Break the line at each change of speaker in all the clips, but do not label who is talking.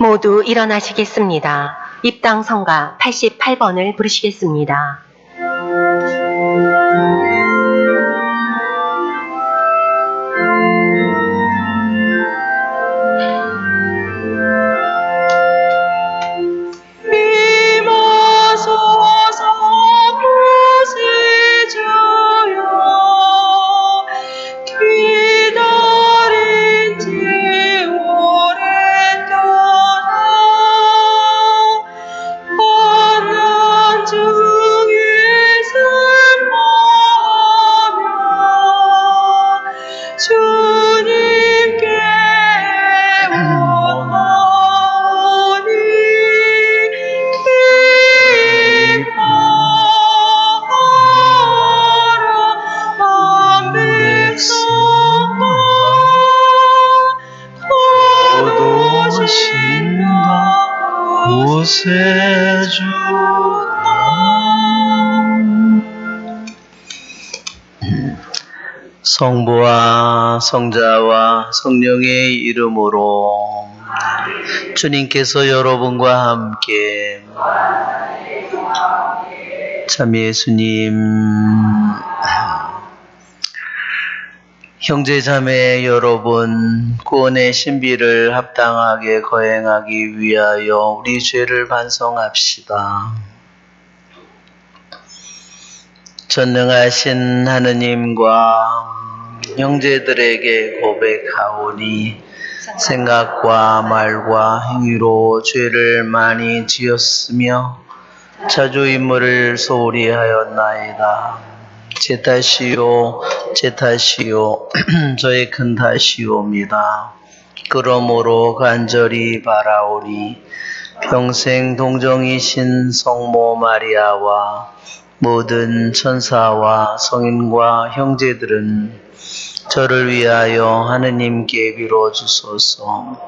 모두 일어나시겠습니다. 입당 성가 88번을 부르시겠습니다.
거두신다
성부와 성자와 성령의 이름으로 주님께서 여러분과 함께. 참 예수님 형제 자매 여러분 구원의 신비를 합당하게 거행하기 위하여 우리 죄를 반성합시다. 전능하신 하느님과 형제들에게 고백하오니 생각과 말과 행위로 죄를 많이 지었으며 자주 인물을 소홀히 하였나이다. 제 탓이요, 제 탓이요, 저의 큰 탓이옵니다. 그러므로 간절히 바라오니 평생 동정이신 성모 마리아와 모든 천사와 성인과 형제들은 저를 위하여 하느님께 빌어주소서.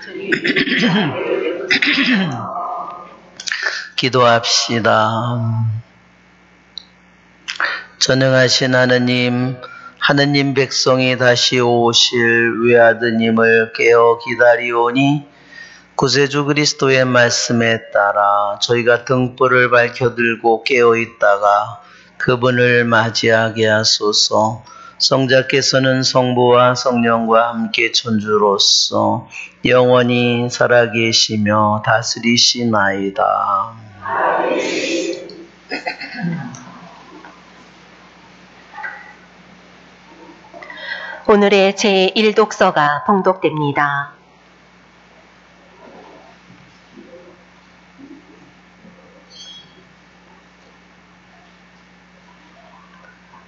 베푸소서.
기도합시다. 전능하신 하느님, 하느님 백성이 다시 오실 외아드님을 깨어 기다리오니 구세주 그리스도의 말씀에 따라 저희가 등불을 밝혀들고 깨어 있다가 그분을 맞이하게 하소서. 성자께서는 성부와 성령과 함께 천주로서 영원히 살아계시며 다스리시나이다.
오늘의 제1독서가 봉독됩니다.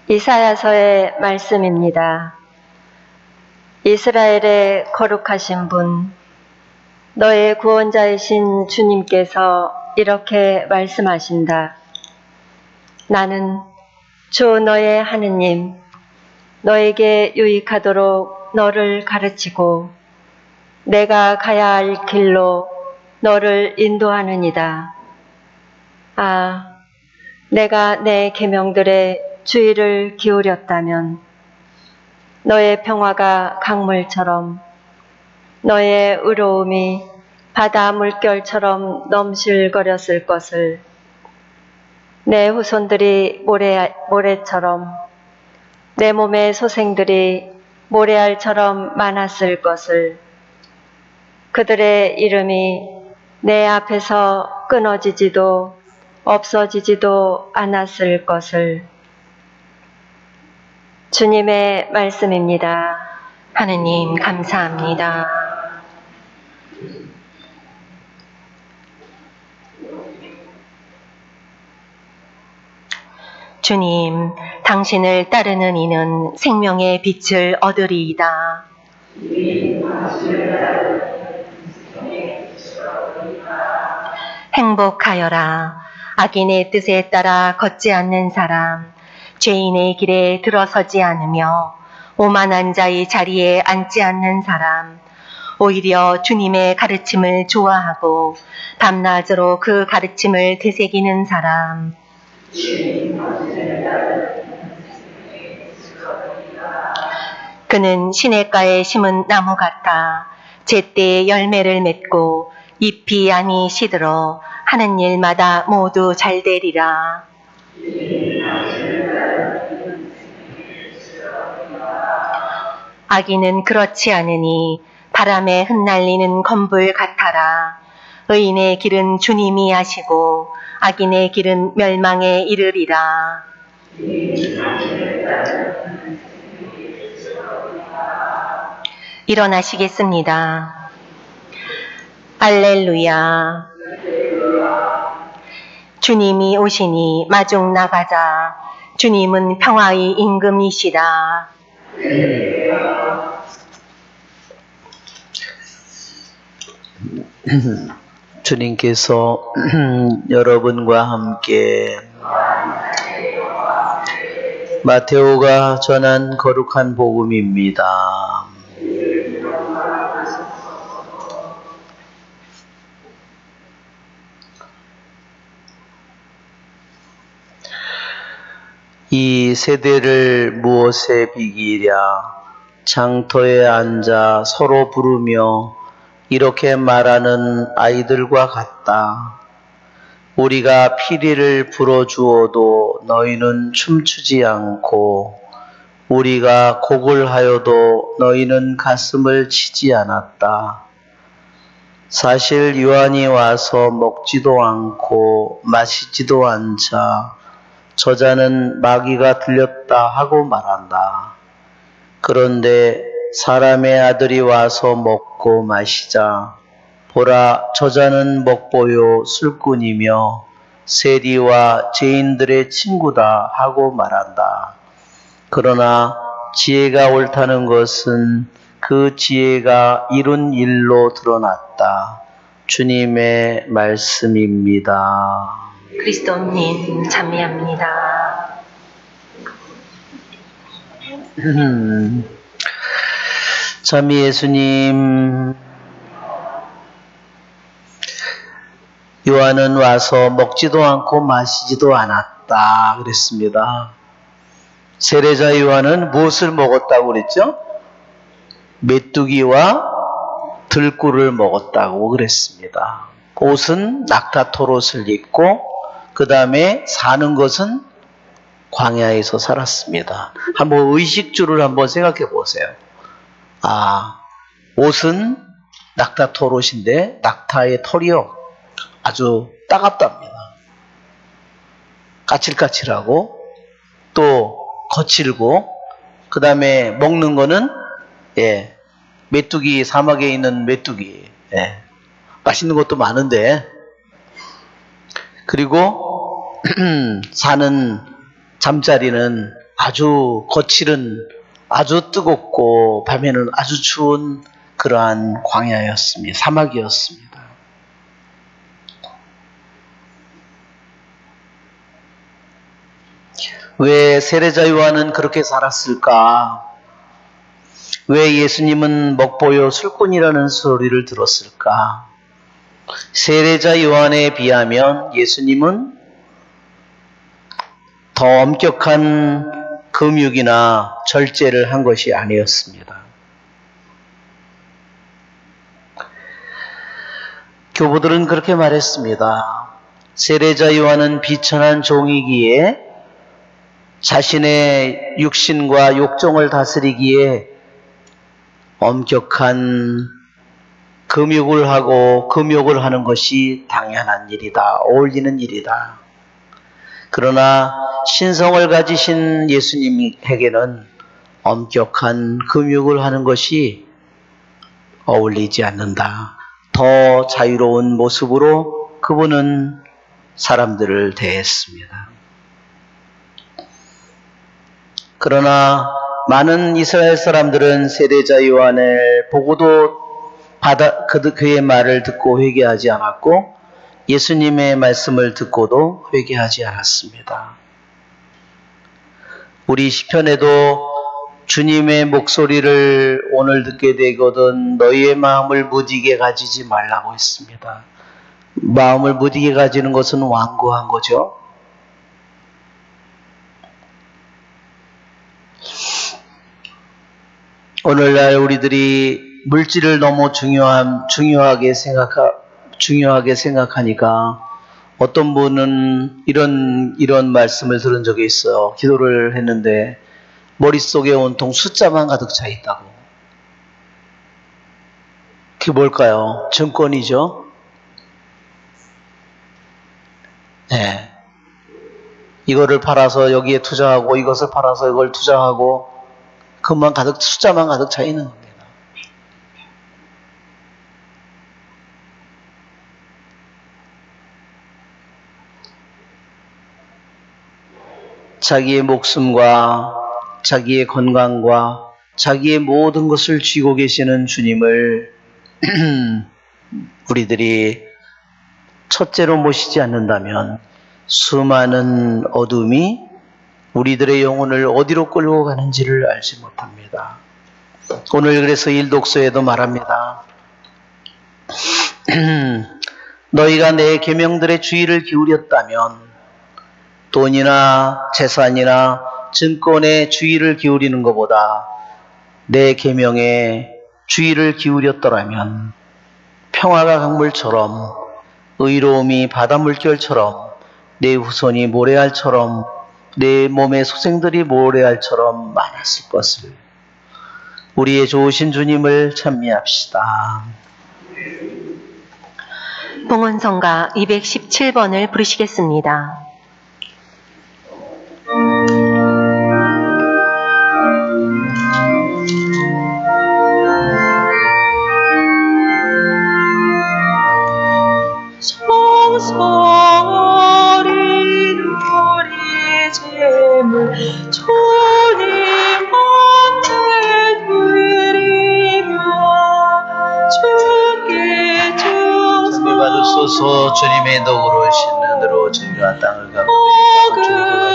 이사야서의 말씀입니다. 이스라엘의 거룩하신 분, 너의 구원자이신 주님께서 이렇게 말씀하신다. 나는 주 너의 하느님, 너에게 유익하도록 너를 가르치고 내가 가야 할 길로 너를 인도하느니다. 아, 내가 내 계명들의 주의를 기울였다면 너의 평화가 강물처럼 너의 의로움이 바다 물결처럼 넘실거렸을 것을 내 후손들이 모래, 모래처럼 내 몸의 소생들이 모래알처럼 많았을 것을 그들의 이름이 내 앞에서 끊어지지도 없어지지도 않았을 것을 주님의 말씀입니다. 하느님 감사합니다. 주님, 당신을 따르는 이는 생명의 빛을 얻으리이다. 행복하여라. 악인의 뜻에 따라 걷지 않는 사람, 죄인의 길에 들어서지 않으며 오만한 자의 자리에 앉지 않는 사람, 오히려 주님의 가르침을 좋아하고 밤낮으로 그 가르침을 되새기는 사람, 그는 시냇가에 심은 나무 같아 제때에 열매를 맺고 잎이 아니 시들어 하는 일마다 모두 잘 되리라. 악인은 그렇지 않으니 바람에 흩날리는 건불 같아라. 의인의 길은 주님이 하시고 악인의 길은 멸망에 이르리라. 일어나시겠습니다. 알렐루야. 주님이 오시니 마중 나가자. 주님은 평화의 임금이시다.
주님께서 여러분과 함께 마테오가 전한 거룩한 복음입니다. 이 세대를 무엇에 비기랴 장터에 앉아 서로 부르며 이렇게 말하는 아이들과 같다. 우리가 피리를 불어주어도 너희는 춤추지 않고 우리가 곡을 하여도 너희는 가슴을 치지 않았다. 사실 요한이 와서 먹지도 않고 마시지도 않자 저자는 마귀가 들렸다 하고 말한다. 그런데 사람의 아들이 와서 먹고 마시자 보라 저자는 먹보요 술꾼이며 세리와 죄인들의 친구다 하고 말한다. 그러나 지혜가 옳다는 것은 그 지혜가 이룬 일로 드러났다. 주님의 말씀입니다.
그리스도님 참여합니다.
참 예수님 요한은 와서 먹지도 않고 마시지도 않았다 그랬습니다. 세례자 요한은 무엇을 먹었다고 그랬죠? 메뚜기와 들꿀을 먹었다고 그랬습니다. 옷은 낙타토롯을 입고 그 다음에 사는 것은 광야에서 살았습니다. 한번 의식주를 한번 생각해 보세요. 아, 옷은 낙타 토롯인데 낙타의 털이요. 아주 따갑답니다. 까칠까칠하고 또 거칠고 그 다음에 먹는 거는 예 메뚜기 사막에 있는 메뚜기 예 맛있는 것도 많은데 그리고 사는 잠자리는 아주 거칠은 아주 뜨겁고 밤에는 아주 추운 그러한 광야였습니다. 사막이었습니다. 왜 세례자 요한은 그렇게 살았을까? 왜 예수님은 먹보요 술꾼이라는 소리를 들었을까? 세례자 요한에 비하면 예수님은 더 엄격한 금육이나 절제를 한 것이 아니었습니다. 교부들은 그렇게 말했습니다. 세례자 요한은 비천한 종이기에 자신의 육신과 욕정을 다스리기에 엄격한 금욕을 하고 금욕을 하는 것이 당연한 일이다. 어울리는 일이다. 그러나 신성을 가지신 예수님에게는 엄격한 금욕을 하는 것이 어울리지 않는다. 더 자유로운 모습으로 그분은 사람들을 대했습니다. 그러나 많은 이스라엘 사람들은 세례자 요한을 보고도 받아 그, 그의 말을 듣고 회개하지 않았고 예수님의 말씀을 듣고도 회개하지 않았습니다. 우리 시편에도 주님의 목소리를 오늘 듣게 되거든 너희의 마음을 무디게 가지지 말라고 했습니다. 마음을 무디게 가지는 것은 완고한 거죠. 오늘날 우리들이 물질을 너무 중요한, 중요하게 생각하, 중요하게 생각하니까 어떤 분은 이런, 이런 말씀을 들은 적이 있어요. 기도를 했는데 머릿속에 온통 숫자만 가득 차 있다고. 그게 뭘까요? 증권이죠? 네. 이거를 팔아서 여기에 투자하고 이것을 팔아서 이걸 투자하고 그만 가득 숫자만 가득 차 있는 겁니다. 자기의 목숨과 자기의 건강과 자기의 모든 것을 쥐고 계시는 주님을 우리들이 첫째로 모시지 않는다면 수많은 어둠이 우리들의 영혼을 어디로 끌고 가는지를 알지 못합니다. 오늘 그래서 일독서에도 말합니다. 너희가 내 계명들의 주의를 기울였다면 돈이나 재산이나 증권에 주의를 기울이는 것보다 내 계명에 주의를 기울였더라면 평화가 강물처럼 의로움이 바다 물결처럼 내 후손이 모래알처럼 내 몸의 소생들이 모래알처럼 많았을 것을 우리의 좋으신 주님을 찬미합시다.
봉헌성가 217번을 부르시겠습니다.
주님의 덕으로 신는으로 저희가 땅을 가고
이 재물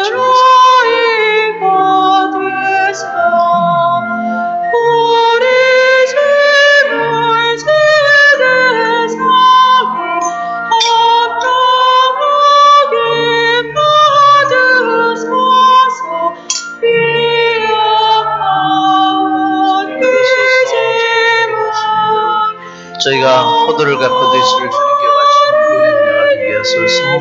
저희가 포도를 갖고 되시를 주님께 하소서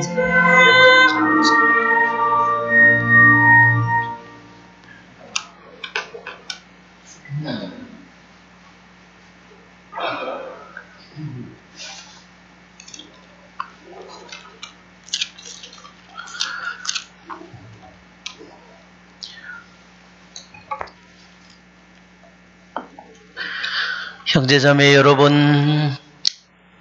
형제자매 여러분,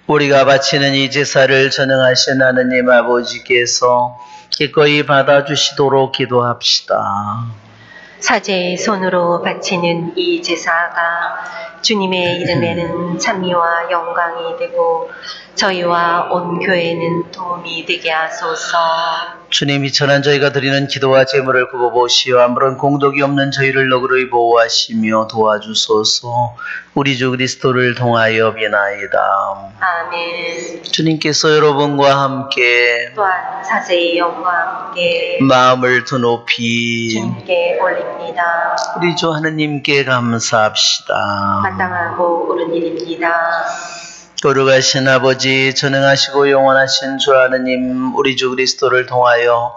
우리가 바치는 이 제사를 전능하신 하느님 아버지께서 기꺼이 받아주시도록 기도합시다.
사제의 손으로 바치는 이 제사가 주님의 이름에는 찬미와 영광이 되고 저희와 온 교회는 도움이 되게 하소서.
주님 이천한 저희가 드리는 기도와 제물을 굽어보시어 아무런 공덕이 없는 저희를 너그러이 보호하시며 도와주소서 우리 주 그리스도를 통하여 비나이다.
아멘.
주님께서 여러분과 함께
또한 사제의 영과 함께
마음을 더 높이
주님께 올립니다.
우리 주 하느님께 감사합시다.
마땅하고 옳은 일입니다.
거룩하신 아버지, 전능하시고 영원하신 주 하느님, 우리 주 그리스도를 통하여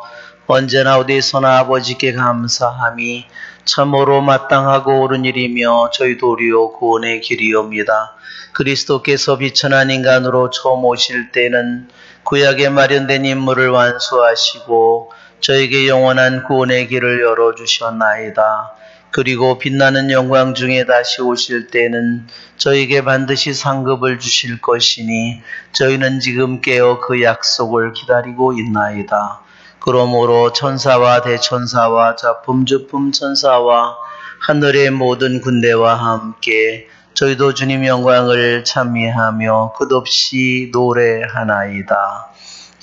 언제나 어디서나 아버지께 감사함이 참으로 마땅하고 옳은 일이며 저희 도리오 구원의 길이옵니다. 그리스도께서 비천한 인간으로 처음 오실 때는 구약에 마련된 임무를 완수하시고 저에게 영원한 구원의 길을 열어주셨나이다. 그리고 빛나는 영광 중에 다시 오실 때는 저에게 반드시 상급을 주실 것이니 저희는 지금 깨어 그 약속을 기다리고 있나이다. 그러므로 천사와 대천사와 자품주품 천사와 하늘의 모든 군대와 함께 저희도 주님 영광을 찬미하며 끝없이 노래하나이다.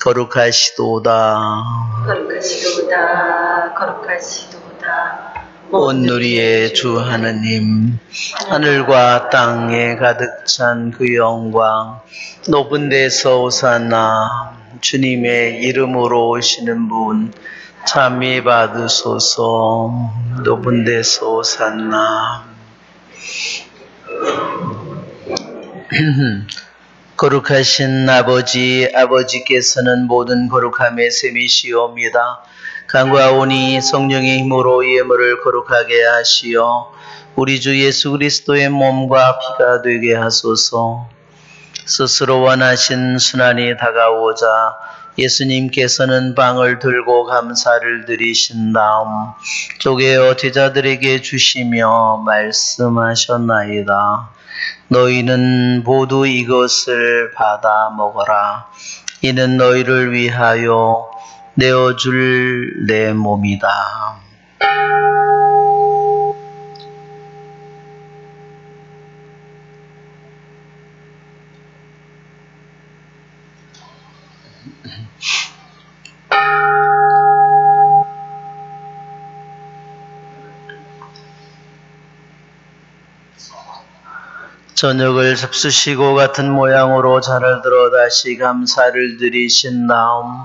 거룩하시도다.
거룩하시도다. 거룩하시도다.
온 누리의 주 하느님, 하늘과 땅에 가득 찬 그 영광, 높은 데서 오사나, 주님의 이름으로 오시는 분, 참미 받으소서, 높은 데서 오사나. 거룩하신 아버지, 아버지께서는 모든 거룩함의 셈이시옵니다. 간과오니 성령의 힘으로 이 예물을 거룩하게 하시어 우리 주 예수 그리스도의 몸과 피가 되게 하소서. 스스로 원하신 순환이 다가오자 예수님께서는 빵을 들고 감사를 드리신 다음 쪼개어 제자들에게 주시며 말씀하셨나이다. 너희는 모두 이것을 받아 먹어라. 이는 너희를 위하여 내어줄 내 몸이다. 저녁을 잡수시고 같은 모양으로 잔을 들어 다시 감사를 드리신 다음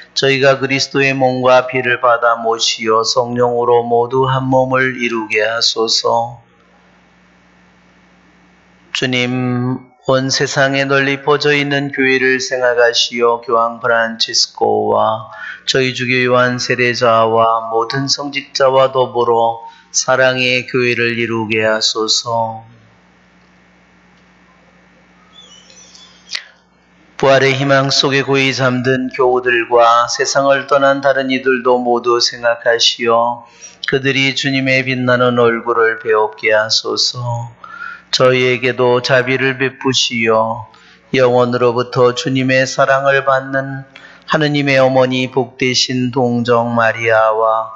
저희가 그리스도의 몸과 피를 받아 모시어 성령으로 모두 한 몸을 이루게 하소서. 주님, 온 세상에 널리 퍼져 있는 교회를 생각하시어 교황 프란치스코와 저희 주교 요한 세례자와 모든 성직자와 더불어 사랑의 교회를 이루게 하소서. 부활의 희망 속에 고이 잠든 교우들과 세상을 떠난 다른 이들도 모두 생각하시어 그들이 주님의 빛나는 얼굴을 배웁게 하소서. 저희에게도 자비를 베푸시어 영원으로부터 주님의 사랑을 받는 하느님의 어머니 복되신 동정 마리아와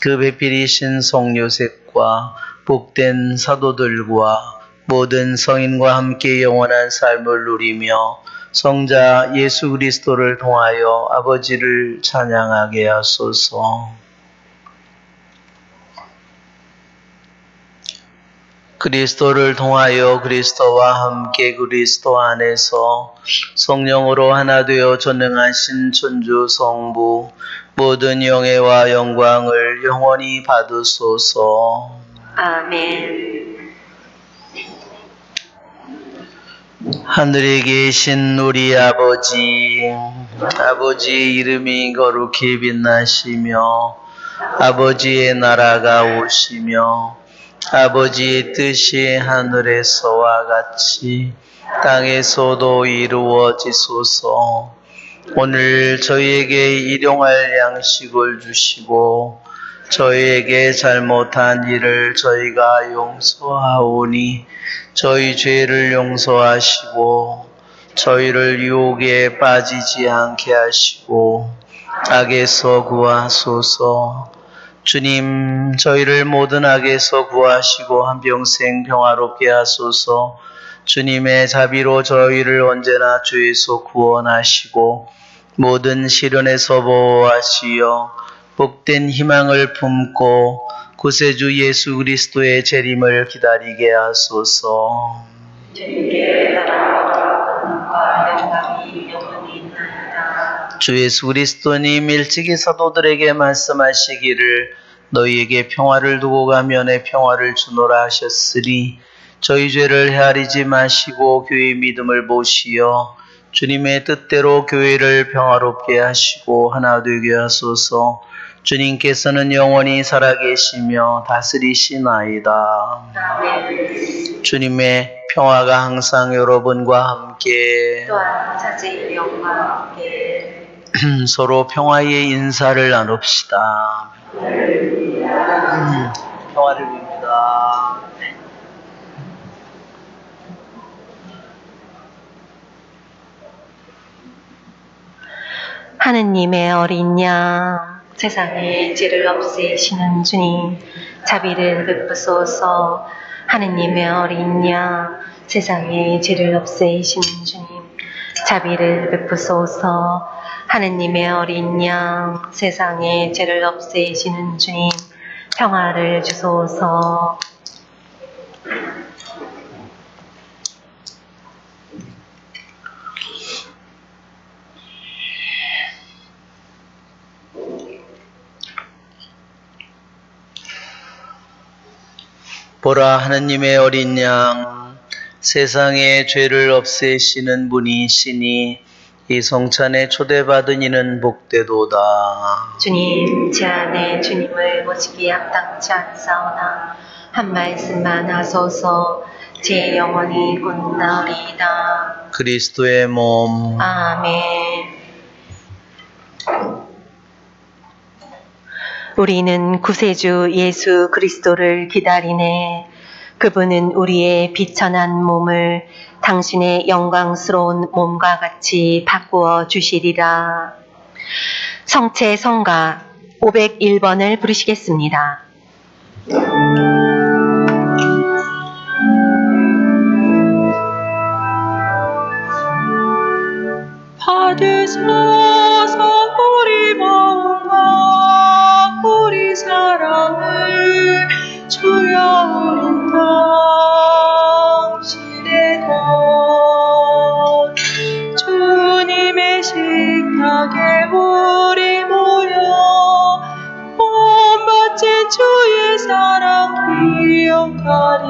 그 배필이신 성요셉과 복된 사도들과 모든 성인과 함께 영원한 삶을 누리며 성자 예수 그리스도를 통하여 아버지를 찬양하게 하소서. 그리스도를 통하여 그리스도와 함께 그리스도 안에서 성령으로 하나 되어 전능하신 천주 성부 모든 영예와 영광을 영원히 받으소서.
아멘.
하늘에 계신 우리 아버지, 아버지 이름이 거룩히 빛나시며, 아버지의 나라가 오시며, 아버지의 뜻이 하늘에서와 같이 땅에서도 이루어지소서. 오늘 저희에게 일용할 양식을 주시고, 저희에게 잘못한 일을 저희가 용서하오니, 저희 죄를 용서하시고 저희를 유혹에 빠지지 않게 하시고 악에서 구하소서. 주님, 저희를 모든 악에서 구하시고 한평생 평화롭게 하소서. 주님의 자비로 저희를 언제나 죄에서 구원하시고 모든 시련에서 보호하시어 복된 희망을 품고 구세주 예수 그리스도의 재림을 기다리게 하소서.
주
예수 그리스도님 일찍이 사도들에게 말씀하시기를 너희에게 평화를 두고 가면 내 평화를 주노라 하셨으니 저희 죄를 헤아리지 마시고 교회의 믿음을 보시어 주님의 뜻대로 교회를 평화롭게 하시고 하나 되게 하소서 주님께서는 영원히 살아계시며 다스리시나이다. 주님의 평화가 항상 여러분과 함께 서로 평화의 인사를 나눕시다. 음, 평화를 빕니다.
하느님의 어린 양, 세상에 죄를 없애시는 주님, 자비를 베푸소서. 하느님의 어린 양, 세상에 죄를 없애시는 주님, 자비를 베푸소서. 하느님의 어린 양, 세상에 죄를 없애시는 주님, 평화를 주소서.
보라 하느님의 어린 양 세상의 죄를 없애시는 분이시니 이 성찬에 초대받은 이는 복되도다.
주님, 제 안에 주님을 모시기에 합당치 않사오나 한 말씀만 하소서 제 영혼이 곧나으리이다.
그리스도의 몸
아멘. 우리는 구세주 예수 그리스도를 기다리네. 그분은 우리의 비천한 몸을 당신의 영광스러운 몸과 같이 바꾸어 주시리라. 성체 성가 501번을 부르시겠습니다.
받으소 사랑을 주여 우린 당신의 것. 주님의 식탁에 우리 모여 본받친 주의 사랑 기억하리.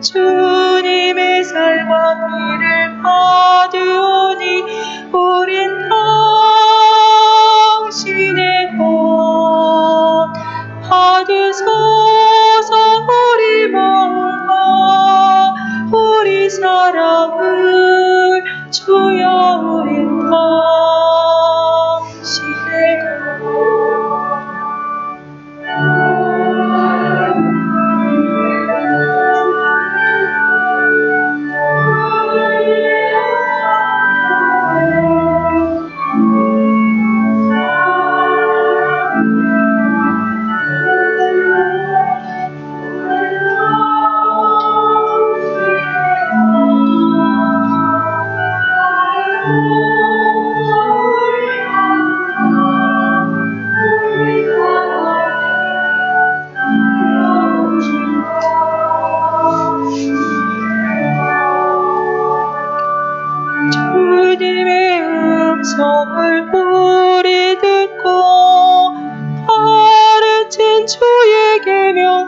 주님의 살과 피를 받으오니 우린 당신의 것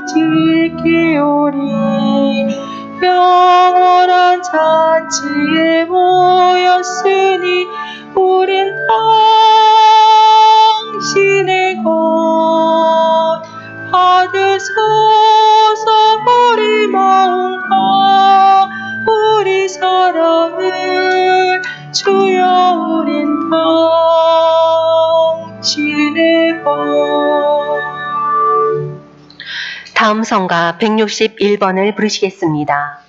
지키오리 영원한 잔치에 모였으니
다음 성가 161번을 부르시겠습니다.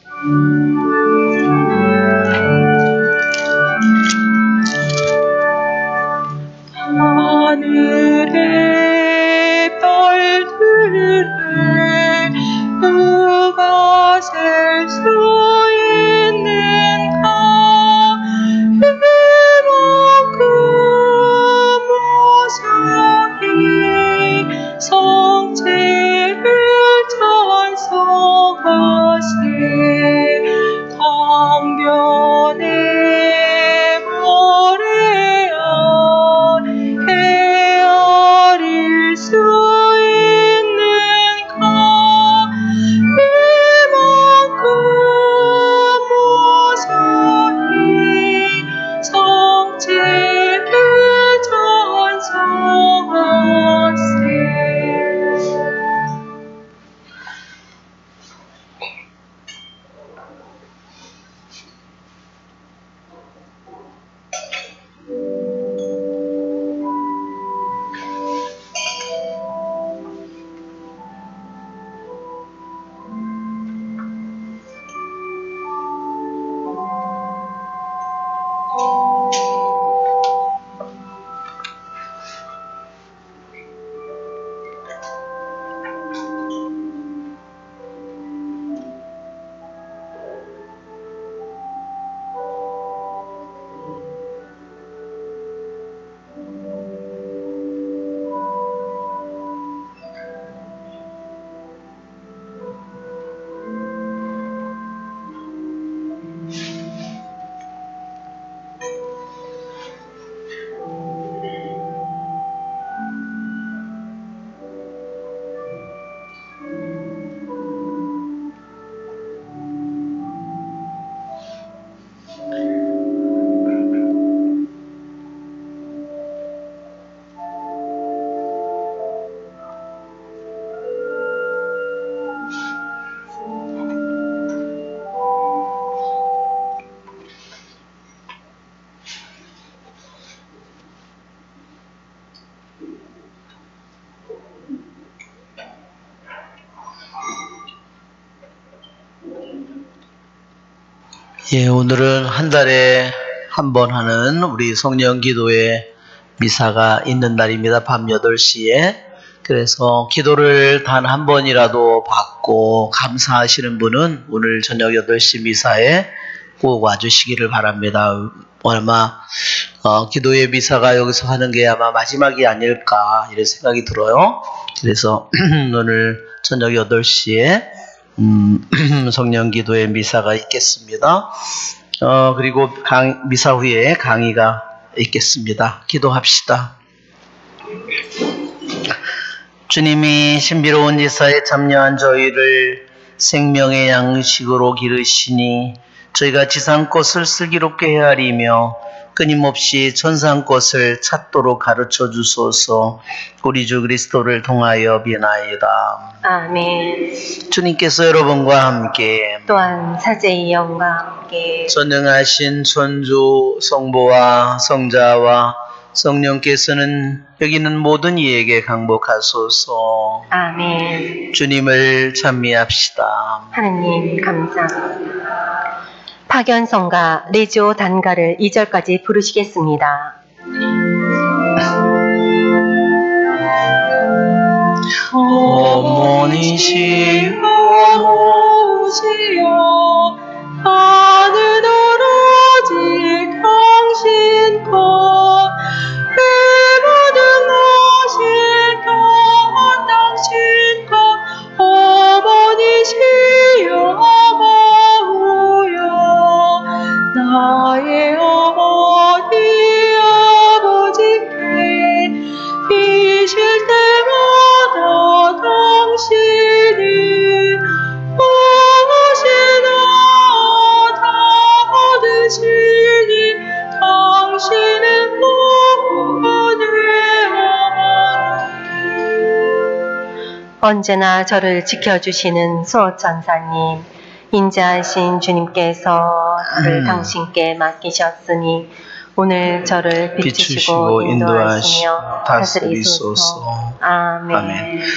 예, 오늘은 한 달에 한 번 하는 우리 성령 기도회 미사가 있는 날입니다. 밤 8시에. 그래서 기도를 단 한 번이라도 받고 감사하시는 분은 오늘 저녁 8시 미사에 꼭 와주시기를 바랍니다. 아마 어, 기도의 미사가 여기서 하는 게 아마 마지막이 아닐까 이런 생각이 들어요. 그래서 오늘 저녁 8시에 음, 성령 기도의 미사가 있겠습니다. 어, 그리고 강, 미사 후에 강의가 있겠습니다. 기도합시다. 주님이 신비로운 제사에 참여한 저희를 생명의 양식으로 기르시니 저희가 지상 것을 슬기롭게 헤아리며 끊임없이 천상 것을 찾도록 가르쳐 주소서 우리 주 그리스도를 통하여 비나이다.
아멘.
주님께서 여러분과 함께
또한 사제의 영과 함께
전능하신 천주 성부와 성자와 성령께서는 여기 있는 모든 이에게 강복하소서
아멘.
주님을 찬미합시다.
하느님 감사합니다. 파견성가 레지오 단가를 2절까지 부르시겠습니다.
어머니시여
오시여
언제나 저를 지켜주시는 수호천사님, 인자하신 주님께서 저를
음.
당신께 맡기셨으니 오늘 저를 비추시고
비추시고
인도하시며.
다스리소서.
아멘.
아멘.